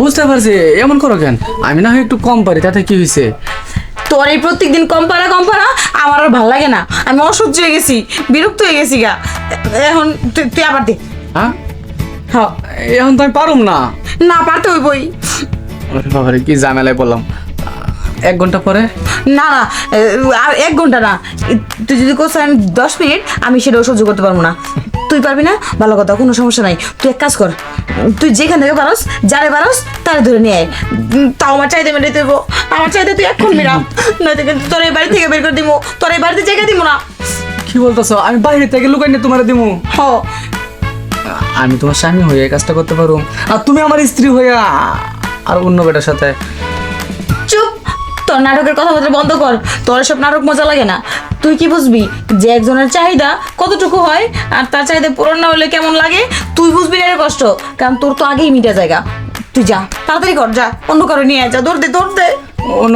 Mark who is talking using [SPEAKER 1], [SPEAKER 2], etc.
[SPEAKER 1] বুঝতে পারছি এমন করো কেন? আমি না হয় একটু কম পারি তাতে কি হয়েছে
[SPEAKER 2] তোর এই প্রত্যেকদিন কম পারা কম পারা আমার আর ভালো লাগে না। আমি অসহ্য হয়ে গেছি বিরক্ত হয়ে গেছি গা। এখন তুই তুই আবার দে।
[SPEAKER 1] হ্যাঁ?
[SPEAKER 2] হ্যাঁ
[SPEAKER 1] এখন তো আমি পারুম না।
[SPEAKER 2] না পারতে হইবই।
[SPEAKER 1] ওরে বাবারে কি ঝামেলায় বললাম এক ঘণ্টা পরে?
[SPEAKER 2] না না আর এক ঘণ্টা না। তুই যদি কোথাও আমি দশ মিনিট আমি সেটা সহ্য করতে পারব না। তুই পারবি না? ভালো কথা কোনো সমস্যা নাই। তুই এক কাজ কর তুই যেখান থেকে পারস যারে পারস তারে ধরে নিয়ে আয়। তাও আমার চাইতে মেরে দেবো আমার চাইতে তুই এখন মেরা। নয়তো কিন্তু তোর এই বাড়ি থেকে বের করে দিব তোর এই বাড়িতে জায়গা দিব না।
[SPEAKER 1] কি বলতেছো? আমি বাইরে থেকে লুকাই নিয়ে তোমার দিমু।
[SPEAKER 2] হ।
[SPEAKER 1] আমি তোমার স্বামী হয়ে কাজটা করতে পারো আর তুমি আমার স্ত্রী হয়ে আর অন্য বেটার সাথে
[SPEAKER 2] চুপ! তোর নাটকের কথাবার্তা বন্ধ কর। তোর সব নাটক মজা লাগে না। তুই কি বুঝবি যে একজনের চাহিদা কতটুকু হয় আর তার চাহিদা পূরণ না হলে কেমন লাগে? তুই বুঝবি না কষ্ট, কারণ তোর তো আগেই মিটা জায়গা। তুই যা, তাড়াতাড়ি কর, যা, অন্য কারও নিয়ে যা, দৌড় দে দৌড় দে।
[SPEAKER 1] অন্য